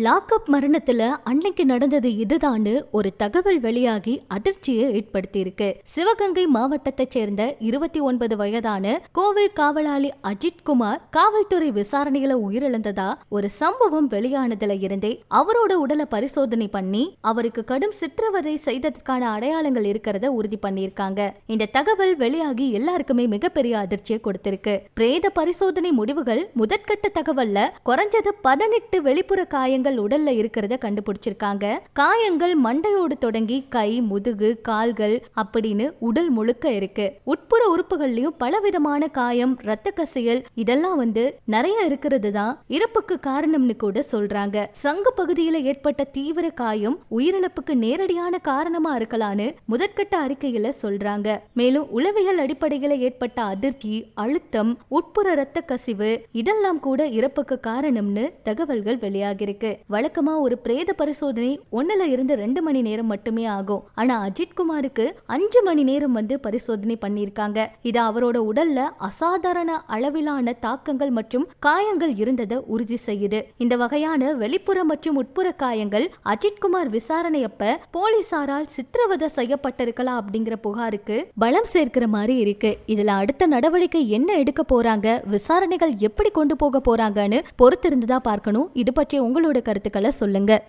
Lockup மரணத்துல அன்னைக்கு நடந்தது இதுதான்னு ஒரு தகவல் வெளியாகி அதிர்ச்சியை ஏற்படுத்தியிருக்கு. சிவகங்கை மாவட்டத்தைச் சேர்ந்த இருபத்தி ஒன்பது வயதான கோவில் காவலாளி அஜித் குமார் காவல்துறை விசாரணையில உயிரிழந்ததா ஒரு சம்பவம் வெளியானதுல இருந்தே அவரோட உடலை பரிசோதனை பண்ணி அவருக்கு கடும் சித்திரவதை செய்ததற்கான அடையாளங்கள் இருக்கிறத உறுதி பண்ணியிருக்காங்க. இந்த தகவல் வெளியாகி எல்லாருக்குமே மிகப்பெரிய அதிர்ச்சியை கொடுத்திருக்கு. பிரேத பரிசோதனை முடிவுகள் முதற்கட்ட தகவல்ல குறைஞ்சது பதினெட்டு வெளிப்புற காயங்கள் உடல்ல இருக்கிறத கண்டுபிடிச்சிருக்காங்க. காயங்கள் மண்டையோடு தொடங்கி கை முதுகு கால்கள் அப்படின்னு உடல் முழுக்க இருக்கு. உட்புற உறுப்புகள்லயும் பலவிதமான காயம் ரத்த கசியல் இதெல்லாம் வந்து நிறைய இருக்கிறது தான். இறப்புக்கு காரணம்னு கூட சொல்றாங்க. சங்கு பகுதியில ஏற்பட்ட தீவிர காயம் உயிரிழப்புக்கு நேரடியான காரணமா இருக்கலான்னு முதற்கட்ட அறிக்கையில சொல்றாங்க. மேலும் உளவியல் அடிப்படையில ஏற்பட்ட அதிர்ச்சி அழுத்தம் உட்புற ரத்த கசிவு இதெல்லாம் கூட இறப்புக்கு காரணம்னு தகவல்கள் வெளியாகிருக்கு வழக்கமா ஒரு பிரேத பரிசோதனை ஒன்னுல இருந்து ரெண்டு மணி நேரம் மட்டுமே ஆகும். ஆனா அஜித் குமாருக்கு அஞ்சு மணி நேரம் வந்து பரிசோதனை பண்ணியிருக்காங்க. இது அவரோட உடல்ல அசாதாரண அளவிலான தாக்கங்கள் மற்றும் காயங்கள் இருந்ததை உறுதி செய்யுது. இந்த வகையான வெளிப்புற மற்றும் உட்புற காயங்கள் அஜித் குமார் விசாரணையப்ப போலீசாரால் சித்திரவதை செய்யப்பட்டிருக்கலாம் அப்படிங்கிற புகாருக்கு பலம் சேர்க்கிற மாதிரி இருக்கு. இதுல அடுத்த நடவடிக்கை என்ன எடுக்க போறாங்க விசாரணைகள் எப்படி கொண்டு போக போறாங்கன்னு பொறுத்திருந்துதான் பார்க்கணும். இது பற்றி உங்களோட கருத்துக்களை சொல்லுங்கள்